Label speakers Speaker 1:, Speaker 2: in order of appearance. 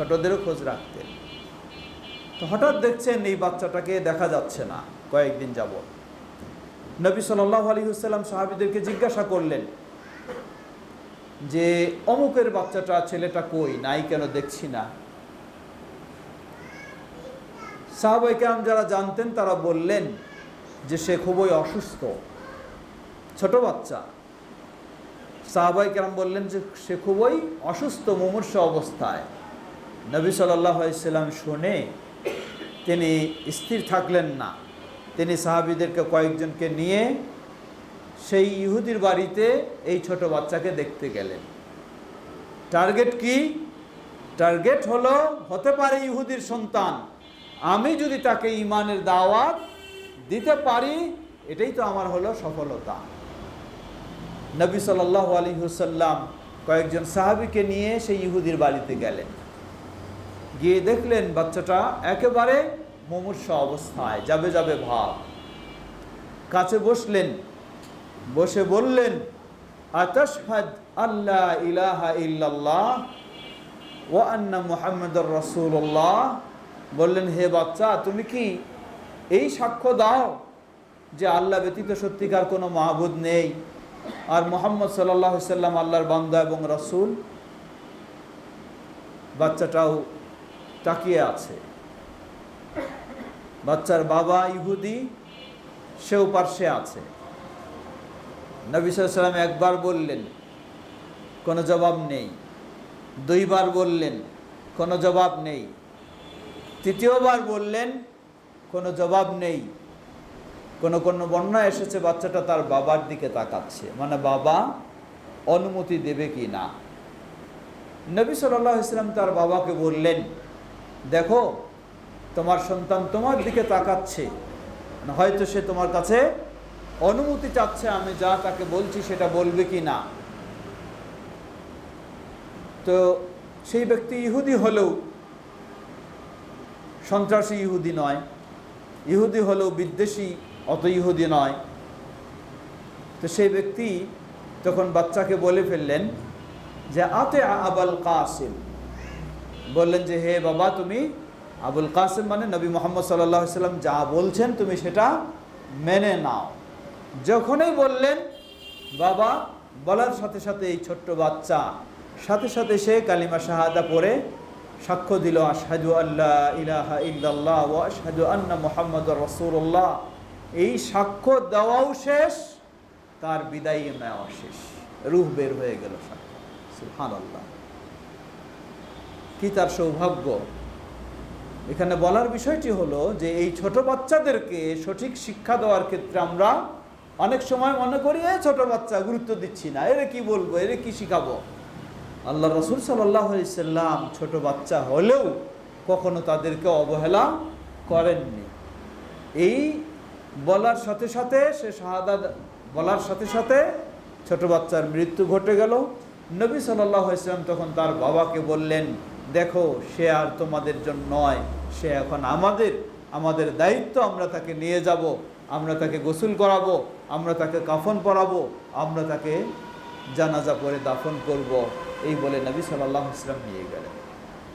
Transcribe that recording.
Speaker 1: ছোটদেরও খোঁজ রাখতেন। তো হঠাৎ দেখছেন এই বাচ্চাটাকে দেখা যাচ্ছে না, কয়েকদিন যাব নবী সাল্লাহ আলী হুসাল্লাম সাহাবিদেরকে জিজ্ঞাসা করলেন যে, অমুকের বাচ্চাটা, ছেলেটা কই? নাই কেন, দেখছি না। সাহাবাইকাম যারা জানতেন, তারা বললেন যে, সে খুবই অসুস্থ, ছোট বাচ্চা। সাহাবাই কেরাম বললেন যে, সে খুবই অসুস্থ, মুমূর্ষ অবস্থায়। নবী সাল্লাম শুনে তিনি স্থির থাকলেন না। তিনি সাহাবিদেরকে কয়েকজনকে নিয়ে সেই ইহুদির বাড়িতে এই ছোট বাচ্চাকে দেখতে গেলেন। টার্গেট কি? টার্গেট হলো, হতে পারে ইহুদির সন্তান, আমি যদি তাকে ইমানের দাওয়াত দিতে পারি, এটাই তো আমার হলো সফলতা। নবী সাল্লাহ আলী হুসাল্লাম কয়েকজন সাহাবিকে নিয়ে সেই ইহুদির বাড়িতে গেলেন। গিয়ে দেখলেন বাচ্চাটা একেবারে মুমূর্ষ অবস্থায়, যাবে যাবে ভাব। কাছে বসলেন, বসে বললেন, আতশহাদ আল্লাহ ইলাহা ইল্লাল্লাহ ও আন্না মুহাম্মদুর রসুল্লাহ বললেন, হে বাচ্চা, তুমি কি এই সাক্ষ্য দাও যে আল্লাহ ব্যতীত সত্যিকার কোনো মাহবুদ নেই আর মোহাম্মদ সাল্লাহ সাল্লাম আল্লাহর বান্দা এবং রসুল? বাচ্চাটাও তাকিয়ে আছে। বাচ্চার বাবা ইহুদি, সেও পার্শ্বে আছে। নবী সাল্লাম একবার বললেন, কোনো জবাব নেই। দুইবার বললেন, কোনো জবাব নেই। তৃতীয়বার বললেন, কোনো জবাব নেই। কোনো কোনো বর্ণনা এসেছে, বাচ্চাটা তার বাবার দিকে তাকাচ্ছে। মানে বাবা অনুমতি দেবে কি না? নবী সাল্লাহ ইসলাম তার বাবাকে বললেন দেখো, তোমার সন্তান তোমার দিকে তাকাচ্ছে। হয়তো সে তোমার কাছে অনুমতি চাচ্ছে, আমি যা তাকে বলছি সেটা বলবে কি না। তো সেই ব্যক্তি ইহুদি হলেও, সন্ত্রাসী ইহুদি নয়। ইহুদি হলেও বিদ্বেষী, অত ইহুদি নয়। তো সেই ব্যক্তি তখন বাচ্চাকে বলে ফেললেন যে, আতে আবাল কাসিম। বললেন যে, হে বাবা, তুমি আবুল কাসেম মানে নবী মোহাম্মদ সাল্লাহ সাল্লাম যা বলছেন তুমি সেটা মেনে নাও। যখনই বললেন, বাবা, বলার সাথে সাথে এই ছোট্ট বাচ্চা, সাথে সাথে সে কালিমা শাহাদা পড়ে সাক্ষ্য দিল, আশহাদু আল্লাহ ইলাহা ইল্লাল্লাহ ও আশহাদু আন্না মোহাম্মদ রসুল্লাহ এই সাক্ষ্য দেওয়াও শেষ, তার বিদায় নেওয়া শেষ। রুহ বের হয়ে গেল সাক্ষ্য। সুহান আল্লাহ কি তার সৌভাগ্য? এখানে বলার বিষয়টি হলো যে এই ছোট বাচ্চাদেরকে সঠিক শিক্ষা দেওয়ার ক্ষেত্রে আমরা অনেক সময় মনে করি, এ ছোট বাচ্চা, গুরুত্ব দিচ্ছি না, এরে কি বলব, এরে কি শিখাবো? আল্লাহ রসুল সাল্লাম ছোট বাচ্চা হলেও কখনো তাদেরকে অবহেলা করেননি। এই বলার সাথে সাথে, সে শাহাদা বলার সাথে সাথে ছোট বাচ্চার মৃত্যু ঘটে গেল। নবী সাল্লাহ ইসলাম তখন তার বাবাকে বললেন দেখো, সে আর তোমাদের জন্য নয়। সে এখন আমাদের আমাদের দায়িত্ব, আমরা তাকে নিয়ে যাব, আমরা তাকে গোসল করাবো, আমরা তাকে কাফন পরাবো, আমরা তাকে জানাজা করে দাফন করব। এই বলে নবী সাল্লাহ ইসলাম নিয়ে গেলেন।